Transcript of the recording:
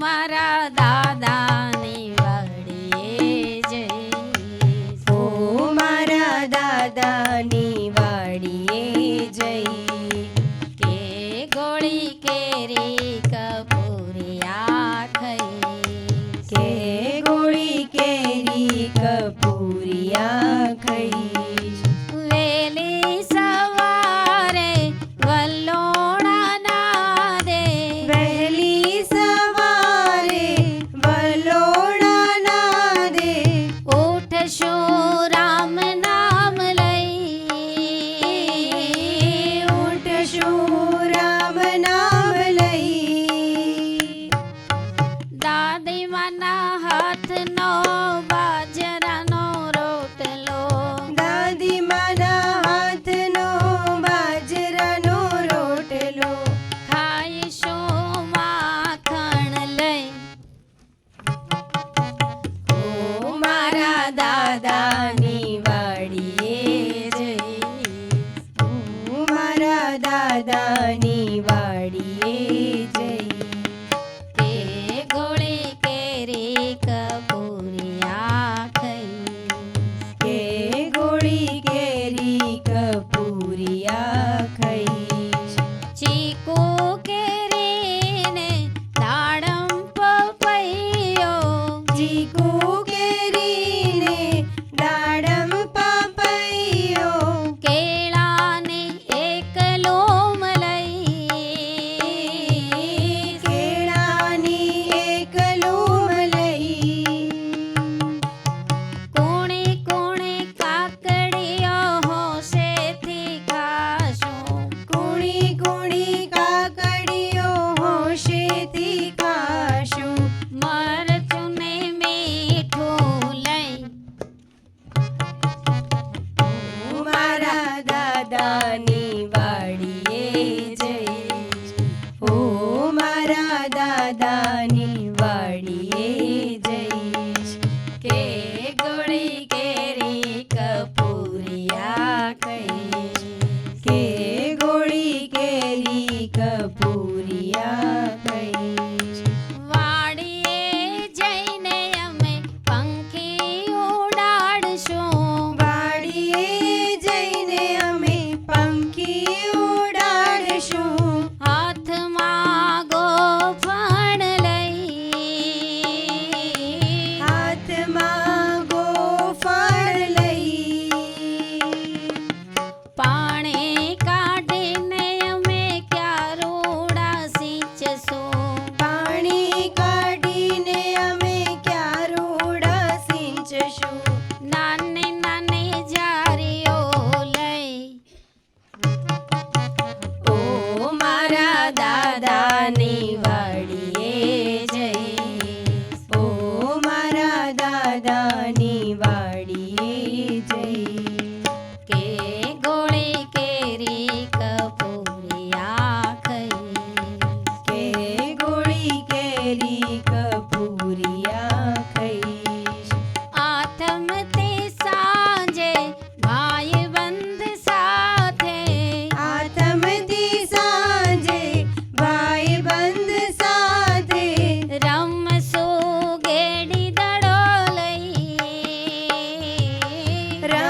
મારા દાદાની વાડીએ જઈ હું મારા દાદાની વાડીએ જઈ કે ગોળી કેરી કપૂરિયા ખઈ કે ગોળી કેરી કપૂરિયા ખઈ ದಾನಿ